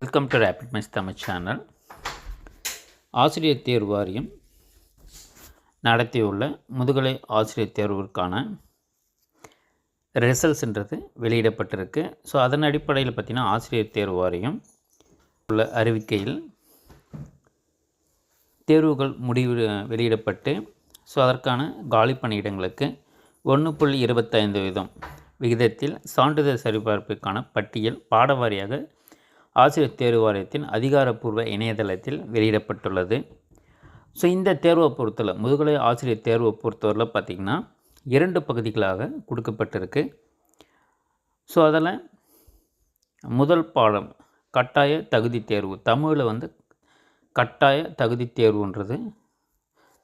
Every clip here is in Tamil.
Welcome to rapid mice Tamil channel ஆசிரியர் தேர்வு வாரியம் நடத்தியுள்ள முதுகலை ஆசிரியர் தேர்வுக்கான ரிசல்ட்ஸ்ன்றது வெளியிடப்பட்டிருக்கு. ஸோ அதன் அடிப்படையில் பார்த்திங்கன்னா ஆசிரியர் தேர்வு வாரியம் உள்ள அறிவிக்கையில் தேர்வுகள் முடிவு வெளியிடப்பட்டு ஸோ அதற்கான காலி பணியிடங்களுக்கு ஒன்று புள்ளி இருபத்தைந்து வீதம். விகிதத்தில் சான்றிதழ் சரிபார்ப்புக்கான பட்டியல் பாடவாரியாக ஆசிரியர் தேர்வு வாரியத்தின் அதிகாரப்பூர்வ இணையதளத்தில் வெளியிடப்பட்டுள்ளது. ஸோ இந்த தேர்வை பொறுத்தவரை முதுகலை ஆசிரியர் தேர்வை பொறுத்தவரையில் பார்த்திங்கன்னா இரண்டு பகுதிகளாக கொடுக்கப்பட்டிருக்கு. ஸோ அதில் முதல் பாடம் கட்டாய தகுதி தேர்வு. தமிழில் வந்து கட்டாய தகுதி தேர்வுன்றது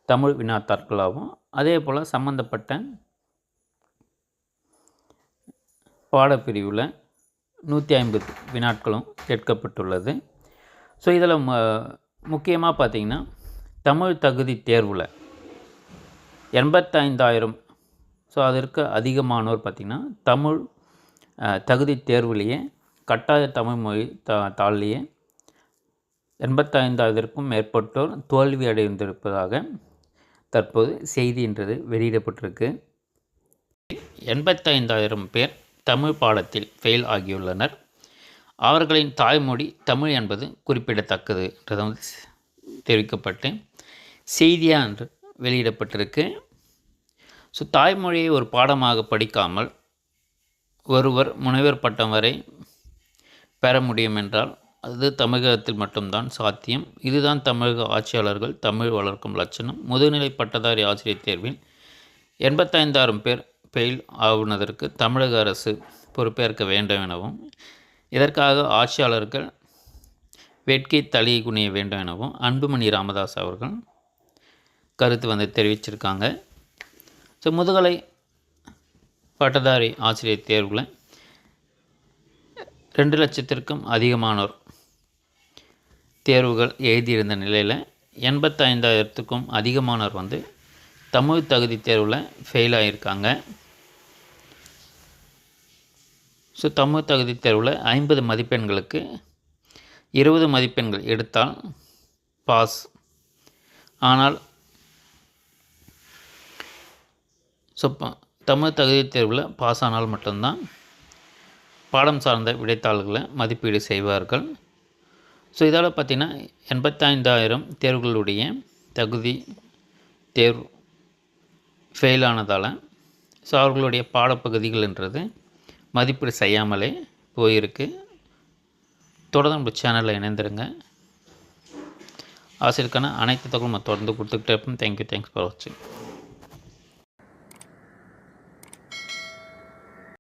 தமிழ் வினாத்தாட்களாகவும் அதே போல் சம்மந்தப்பட்ட பாடப்பிரிவில் நூற்றி ஐம்பது வினாட்களும் கேட்கப்பட்டுள்ளது. ஸோ இதில் ம முக்கியமாக பார்த்திங்கன்னா தமிழ் தகுதி தேர்வில் எண்பத்தைந்தாயிரம் ஸோ அதற்கு அதிகமானோர் பார்த்திங்கன்னா தமிழ் தகுதி தேர்விலேயே கட்டாய தமிழ் மொழி தா தாள்லேயே எண்பத்தைந்தாயிரத்திற்கும் மேற்பட்டோர் தோல்வி அடைந்திருப்பதாக தற்போது செய்தின்றது வெளியிடப்பட்டிருக்கு. எண்பத்தைந்தாயிரம் பேர் தமிழ் பாடத்தில் ஃபெயில் ஆகியுள்ளனர். அவர்களின் தாய்மொழி தமிழ் என்பது குறிப்பிடத்தக்கது என்றது வந்து தெரிவிக்கப்பட்டு செய்தியாக என்று வெளியிடப்பட்டிருக்கு. ஸோ தாய்மொழியை ஒரு பாடமாக படிக்காமல் ஒருவர் முனைவர் பட்டம் வரை பெற முடியும் என்றால் அது தமிழகத்தில் மட்டும்தான் சாத்தியம். இதுதான் தமிழக ஆட்சியாளர்கள் தமிழ் வளர்க்கும் லட்சணம். முதுநிலை பட்டதாரி ஆசிரியர் தேர்வில் எண்பத்தைந்தாயிரம் பேர் ஃபெயில் ஆகுனதற்கு தமிழக அரசு பொறுப்பேற்க வேண்டும் எனவும் இதற்காக ஆட்சியாளர்கள் வேட்கை தலி குனிய வேண்டும் எனவும் அன்புமணி ராமதாஸ் அவர்கள் கருத்து வந்து தெரிவிச்சிருக்காங்க. ஸோ முதுகலை பட்டதாரி ஆசிரியர் தேர்வில் ரெண்டு லட்சத்திற்கும் அதிகமானோர் தேர்வுகள் எழுதியிருந்த நிலையில் எண்பத்தைந்தாயிரத்துக்கும் அதிகமானோர் வந்து தமிழ் தகுதி தேர்வில் ஃபெயில் ஆகியிருக்காங்க ஸோ தமிழ் தகுதி தேர்வில் ஐம்பது மதிப்பெண்களுக்கு இருபது மதிப்பெண்கள் எடுத்தால் பாஸ். ஆனால் ஸோ தமிழ் தகுதி தேர்வில் பாஸ் ஆனால் மட்டும்தான் பாடம் சார்ந்த விடைத்தாள்களை மதிப்பீடு செய்வார்கள். ஸோ இதால் பார்த்திங்கன்னா எண்பத்தைந்தாயிரம் தேர்வுகளுடைய தகுதி தேர்வு ஃபெயிலானதால் ஸோ அவர்களுடைய பாடப்பகுதிகள்ன்றது மதிப்பீடு செய்யாமலே போயிருக்கு. தொடர்ந்து நம்ம சேனலில் இணைந்துருங்க. ஆசிரியருக்கான அனைத்து தகவலும் தொடர்ந்து கொடுத்துக்கிட்டே இருப்போம். தேங்க்யூ தேங்க்ஸ் ஃபார் வாட்சிங்